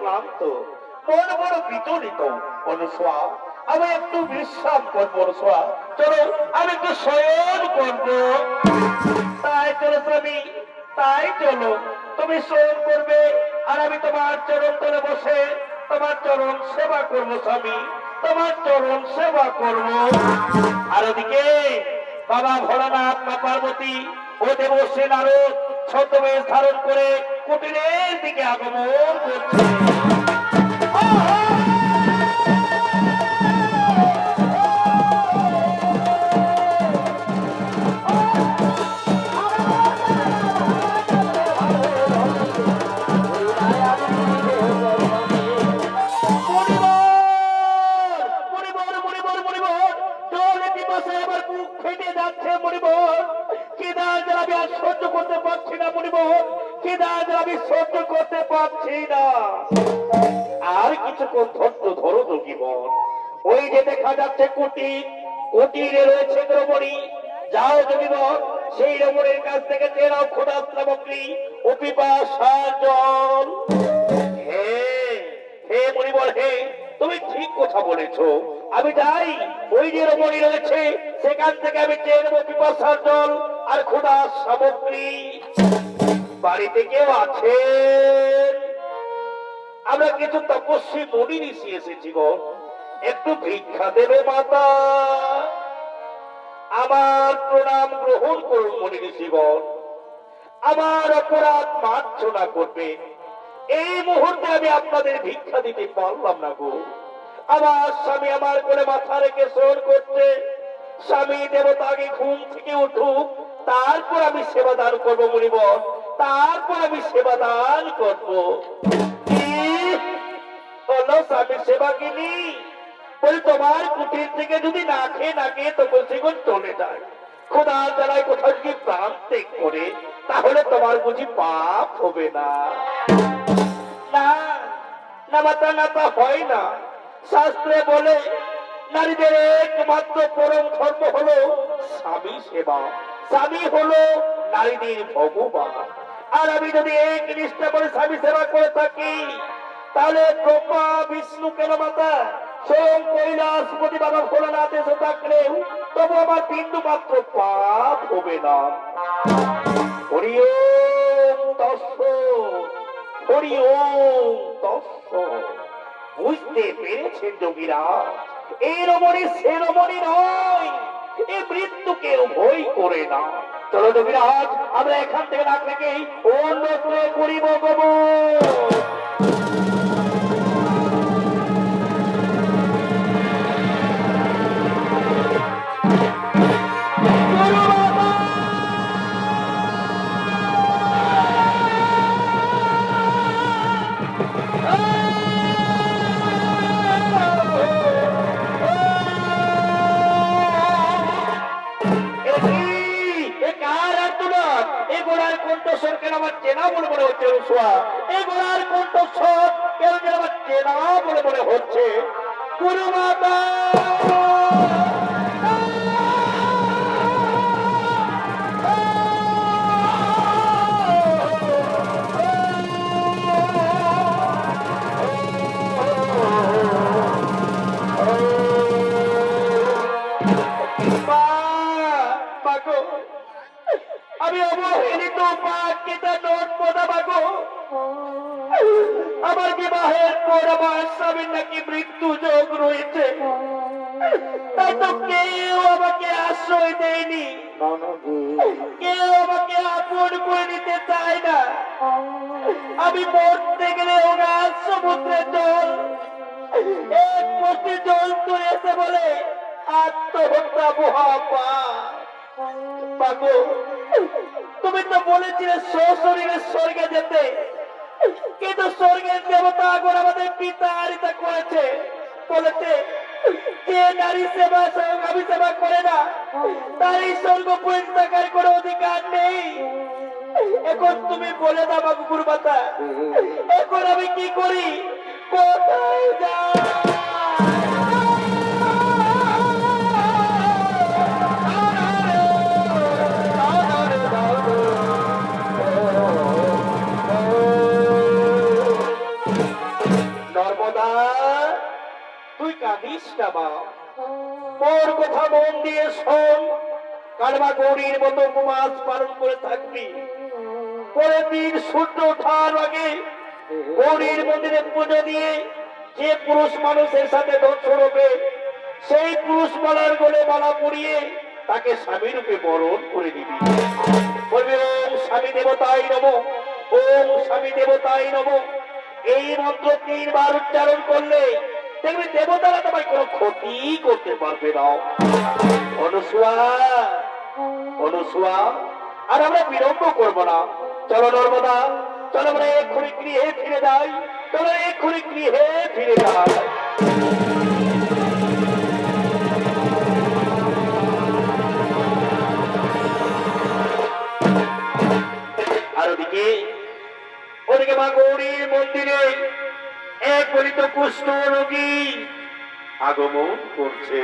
ক্লান্ত, মন বড় বিচলিত আমি একটু বিশ্রাম করব অনুসোয়া চলো, আমি একটু শয়ন করব। তাই চলো স্বামী, তাই চলো। তুমি শয়ন করবে, আর আমি তোমার চরণ তলে বসে তোমার চরণ সেবা করব স্বামী, তোমার চরণ সেবা করব। আর ওদিকে বাবা ভোলানাথ মা পার্বতী ও দেবশ্রী নারদ ছদ্মবেশ ধারণ করে কুটিরের দিকে আগমন করছে। ফেটে যাচ্ছে জ্বালা আমি আর সহ্য করতে পারছি না জ্বালা আমি সহ্য করতে পারছি না। আর কিছুক্ষণ ধৈর্য ধরো যোগীবন ওই যে দেখা যাচ্ছে কুটির, কুটিরে রয়েছে দ্রবণী যাও সেই রমণীর কাছ থেকে চেরাও খোদা সামগ্রী হে হে হে, তুমি ঠিক কথা বলেছ। আমি যাই, ওই যে রমণী রয়েছে সেখান থেকে আমি নেব পিপাসার জল আর খোদার সামগ্রী। বাড়িতে কেউ আছে আমরা কিছু তপস্বী মনি ঋষি এসেছি গো। একটু ভিক্ষা দেবে মাতা। আমার প্রণাম গ্রহণ করুন মনি ঋষিগণ আমার অপরাধ মার্জনা করবে। এই মুহূর্তে আমি আপনাদের ভিক্ষা দিতে পারলাম না গো। আমার স্বামী আমার করে মাথা রেখে শোন করছে। স্বামী দেবতাকে ঘুম থেকে উঠুক, তারপর আমি সেবা দান করব মনিবর তারপর আমি সেবা দান করব? বলল সেবা কিনি বলি, তোমার কুটির থেকে যদি না খেয়ে না খেয়ে তো বসিগুন চলে যায় খোদা জ্বালায় কোথাও যদি প্রাণ ত্যাগ করে, তাহলে তোমার বুঝি পাপ হবে না। না না মাতা, না তা হয় না। শাস্ত্রে বলে নারীদের একমাত্র পরম ধর্ম হলো স্বামী সেবা। স্বামী হলো নারীদের ভগবান। আর আমি যদি এক নিষ্ঠা করে স্বামী সেবা করে থাকি, তাহলে ব্রহ্মা, বিষ্ণু কেন মাতা? স্বয়ং কৈলাসপতি বাবা ভোলানাথ এসে থাকলেও তবু আমার বিন্দু মাত্র পাপ হবে না। হরি ওম তস্য, হরি ওম তস্য। বুঝতে পেরেছেন যোগীরা এই রমণী, সে রমণী নয়। এই মৃত্যুকেও ভয় করে না। চলো দেবীরাজ, আমরা এখান থেকে না থেকে অন্যত্র করিব গমন কণ্ঠস্বর আমার চেনা বলে মনে হচ্ছে রুসুয়া এই ঘোড়ার কণ্ঠস্বর কেন যেন আমার চেনা বলে মনে হচ্ছে? গুরু মাতা বিবাহের পর আমার স্বামীর নাকি মৃত্যু যোগ রয়েছে। আমি মরতে গেলে ওরা সমুদ্রের জল, এক মুষ্টি জল তুলেছে বলে, আত্মহত্যা মহাপা তুমি তো বলেছিলে সশরীরে স্বর্গে যেতে। কিন্তু স্বর্গের দেবতা আগুন আমাদের আরিতা করেছে। বলেছে নারী সেবা স্বয়ং আমি সেবা করে না, তার এই স্বর্গ পরিত্যাগের কোনো অধিকার নেই। এখন তুমি বলে দাও বাবু গুরুমাতা, এখন আমি কি করি? কোথায় যাই যে পুরুষ মানুষের সাথে দর্শন হবে সেই পুরুষ মালার গলে মালা পরিয়ে তাকে স্বামী রূপে বরণ করে দিবি। বলবি, ওম স্বামী দেবতাই নব ওম স্বামী দেবতাই নব এই মন্ত্র তিনবার উচ্চারণ করলে দেখবি দেবতারা তোমায় কোনো ক্ষতি করতে পারবে না। অনুসুয়া অনুসুয়া, আর আমরা বিলম্ব করব না। চলো নর্মদা, চলো আমরা এক্ষুনি গৃহে ফিরে যাই। চলো এক্ষুনি গৃহে ফিরে যাই। আর ওদিকে ওদিকে মা গৌরীর মন্দিরে গলিত কুষ্ঠ রোগী আগমন করছে।